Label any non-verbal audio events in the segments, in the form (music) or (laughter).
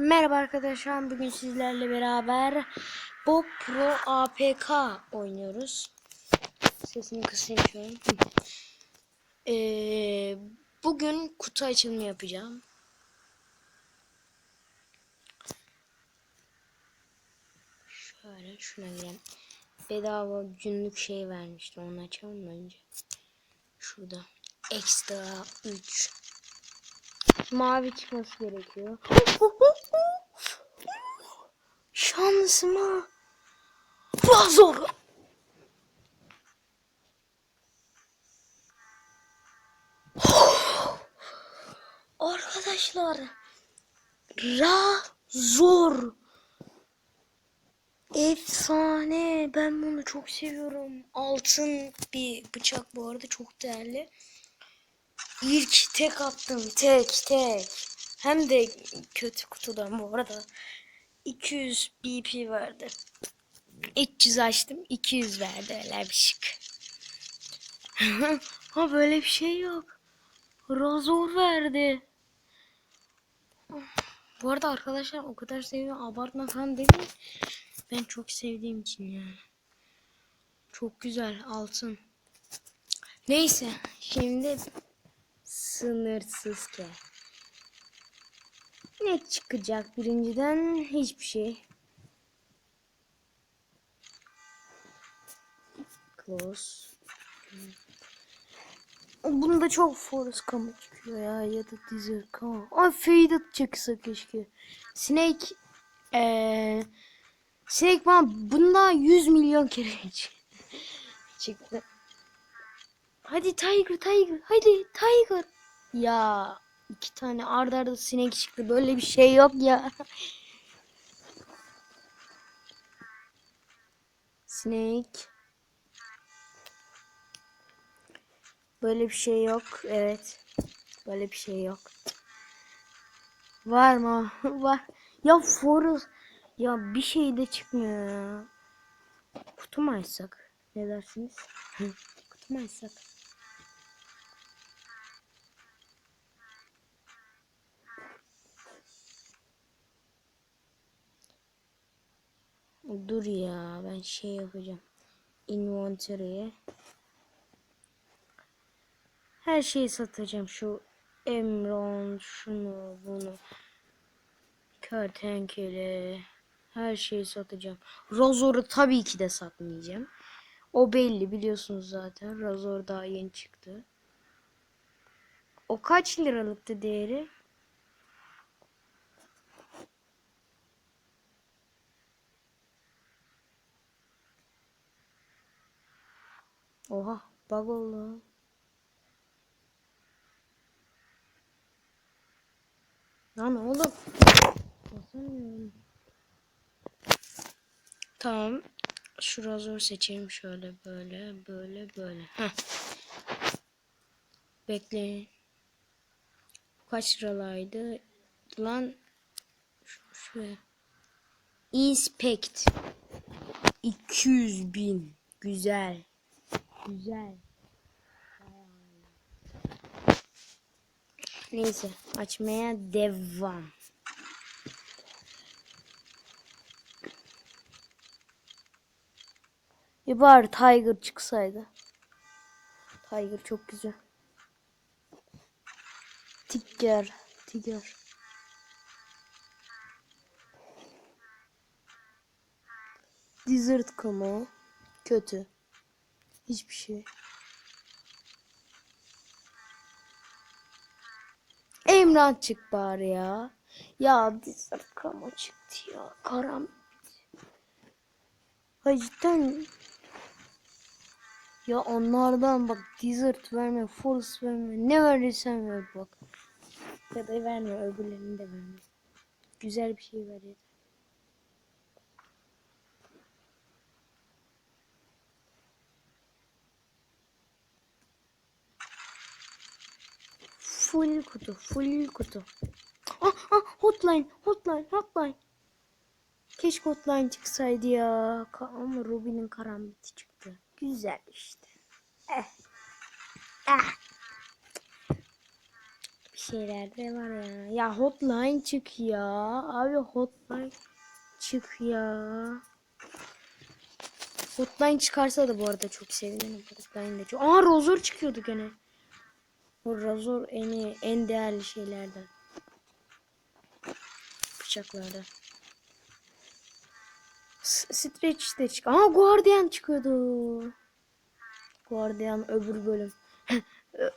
Merhaba arkadaşlar. Bugün sizlerle beraber Bob Pro APK oynuyoruz. Sesini kısayım şöyle. Ee, bugün kutu açılımı yapacağım. Şöyle şuna girelim. Bedava günlük şey vermişti. Onu açalım önce. Şurada. Ekstra 3 mavi çıkması gerekiyor. Şansıma. Razor. Arkadaşlar. Razor. Efsane. Ben bunu çok seviyorum. Altın bir bıçak bu arada çok değerli. İlk tek attım. Tek tek. Hem de kötü kutudan bu arada. 200 BP verdi. 300 açtım. 200 verdi. Öyle bir şık. (laughs) ha böyle bir şey yok. Razor verdi. Bu arada arkadaşlar o kadar seviyorum. Abartma falan dedim. Ben çok sevdiğim için yani. Çok güzel altın. Neyse şimdi sınırsız ke. Ne çıkacak birinciden? Hiçbir şey. Close. Bunda çok forest kamu çıkıyor ya ya da dizel kamu. Ay fade çıksa keşke. Snake eee Snake bana bundan 100 milyon kere (laughs) çıktı. Hadi Tiger Tiger hadi Tiger. Ya iki tane arda arda sinek çıktı. Böyle bir şey yok ya. Snake. Böyle bir şey yok. Evet. Böyle bir şey yok. Var mı? (laughs) Var. Ya Forest. Ya bir şey de çıkmıyor ya. Kutu mu açsak? Ne dersiniz? (laughs) Kutu mu açsak? Dur ya ben şey yapacağım. Inventory'e. Her şeyi satacağım. Şu Emron, şunu, bunu. Kertenkele. Her şeyi satacağım. Razor'u tabii ki de satmayacağım. O belli biliyorsunuz zaten. Razor daha yeni çıktı. O kaç liralıktı değeri? Oha bug oldu. Lan oğlum. Basamıyorum. Tamam. Şu razor seçeyim şöyle böyle böyle böyle. Heh. Bekleyin. Kaç liraydı? Lan şuraya. Inspect. 200 bin. Güzel. Güzel. Neyse açmaya devam. Bir bari Tiger çıksaydı. Tiger çok güzel. Tiger. Tiger. Desert Camo. Kötü. Hiçbir şey. Emrah çık bari ya. Ya Desert Camo çıktı ya. Karam. Ay cidden. Ya onlardan bak Desert verme, Forest verme. Ne verirsen ver bak. Ya da verme öbürlerini de verme. Güzel bir şey ver yeter. Full kutu, full kutu. Ah, ah, hotline, hotline, hotline. Keşke hotline çıksaydı ya. Ama Ruby'nin karambiti çıktı. Güzel işte. Eh. Eh. Bir şeyler de var ya. Ya hotline çık ya. Abi hotline çık ya. Hotline çıkarsa da bu arada çok sevinirim. Hotline de çok. Aa Razor çıkıyordu gene. Bu Razor en, en değerli şeylerden. Bıçaklardan. S- Stretch de çık. Aa Guardian çıkıyordu. Guardian öbür bölüm. (laughs)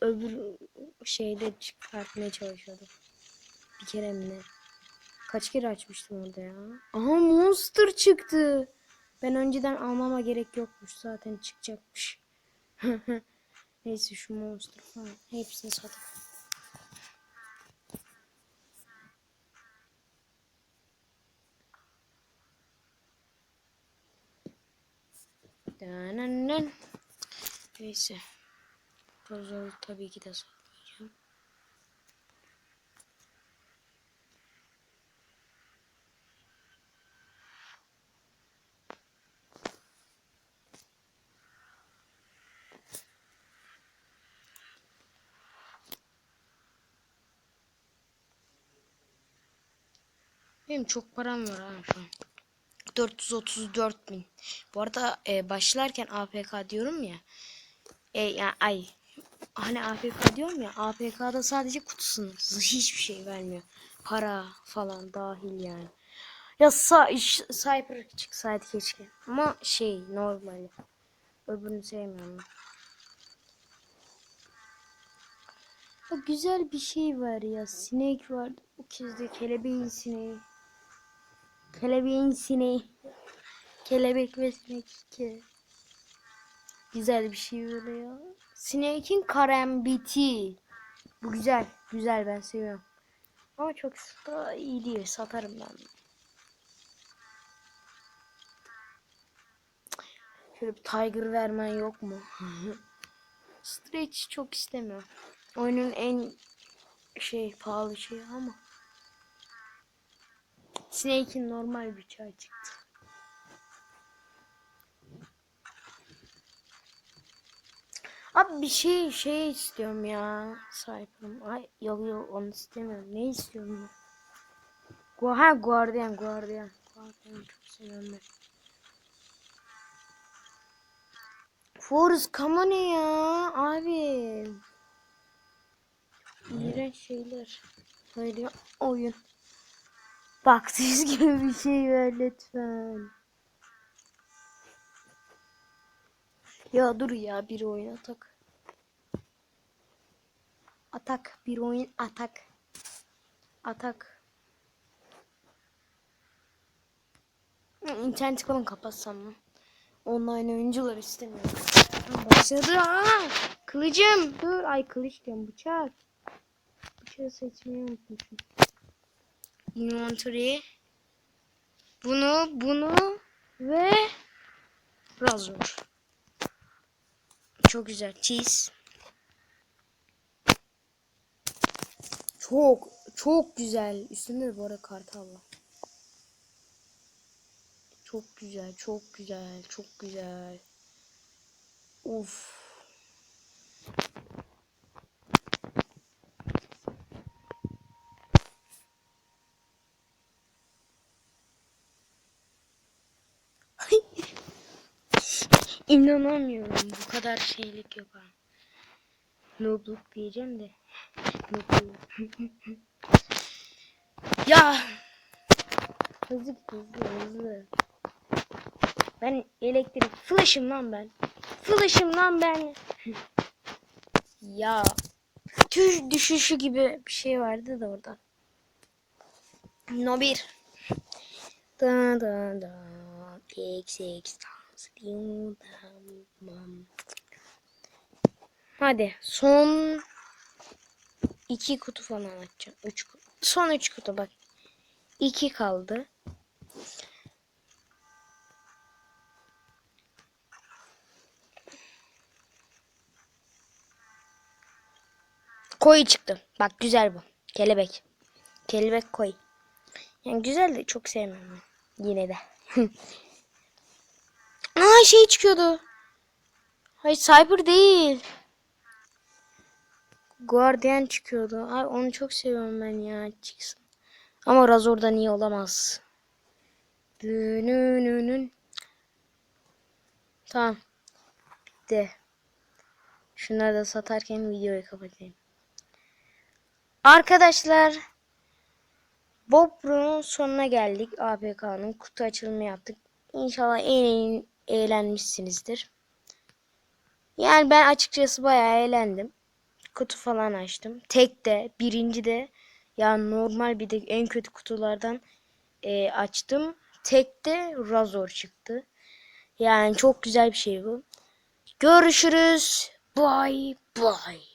Öbür şeyde çıkartmaya çalışıyordu. Bir kere mi ne? Kaç kere açmıştım orada ya? Aha Monster çıktı. Ben önceden almama gerek yokmuş. Zaten çıkacakmış. (laughs) Neyse şu Monster falan. Hepsini satıp. Neyse. Rozor'u tabii ki de satmayacağım. Benim çok param var ha şu an. 434 bin. Bu arada e, başlarken APK diyorum ya. E, ya ay hani APK diyorum ya. APK'da sadece kutusunu hiçbir şey vermiyor. Para falan dahil yani. Ya sa iş- Cyber çıksaydı keşke. Ama şey normal. Öbürünü sevmiyorum. Ya güzel bir şey var ya. Sinek var. Bu kez kelebeğin sineği. Kelebeğin sineği. Kelebek ve sinek iki. Güzel bir şey böyle ya. Snake'in karambiti. Bu güzel. Güzel ben seviyorum. Ama çok da iyi değil. Satarım ben. Şöyle bir Tiger vermen yok mu? (laughs) Stretch çok istemiyorum. Oyunun en şey pahalı şeyi ama. Snake'in normal çay çıktı. Abi bir şey şey istiyorum ya. Sahipim. Ay yok yok onu istemiyorum. Ne istiyorum? Gu ha Guardian Guardian. Guardian çok seviyorum ben. Kama ne ya abi? İğrenç şeyler. Böyle oyun. Baktığınız (laughs) gibi bir şey ver lütfen. Ya dur ya bir oyun atak. Atak bir oyun atak. Atak. Hı, İnterneti falan kapatsam mı? Online oyuncular istemiyorum. Başladı aa! Kılıcım dur ay kılıç diyorum bıçak. Bıçağı seçmeyi unutmuşum. Inventory. Bunu bunu ve razor. Çok güzel. Cheese. Çok çok güzel. Üstünde de bu arada kartal var. Çok güzel, çok güzel, çok güzel. Of. İnanamıyorum. Bu kadar şeylik yok ha. Noobluk diyeceğim de. (laughs) Ya. Hızlı git, hızlı hızlı. Ben elektrik flash'ım lan ben. Flash'ım lan ben. ya. Düş, düşüşü gibi bir şey vardı da orada. No 1. Da da da. X X Tamam. Hadi son iki kutu falan açacağım. Üç kutu. Son üç kutu bak. İki kaldı. Koyu çıktı. Bak güzel bu. Kelebek. Kelebek koy. Yani güzel de çok ben. Yine de. (laughs) Aa şey çıkıyordu. Hayır Cyber değil. Guardian çıkıyordu. Ay onu çok seviyorum ben ya çıksın. Ama Razor'da niye olamaz? Dünününün. Tamam. Bitti. Şunları da satarken videoyu kapatayım. Arkadaşlar Bob Bro'nun sonuna geldik. APK'nın kutu açılımı yaptık. İnşallah en iyi eğlenmişsinizdir. Yani ben açıkçası bayağı eğlendim. Kutu falan açtım. Tek de birinci de yani normal bir de en kötü kutulardan e, açtım. Tek de Razor çıktı. Yani çok güzel bir şey bu. Görüşürüz. Bye bye.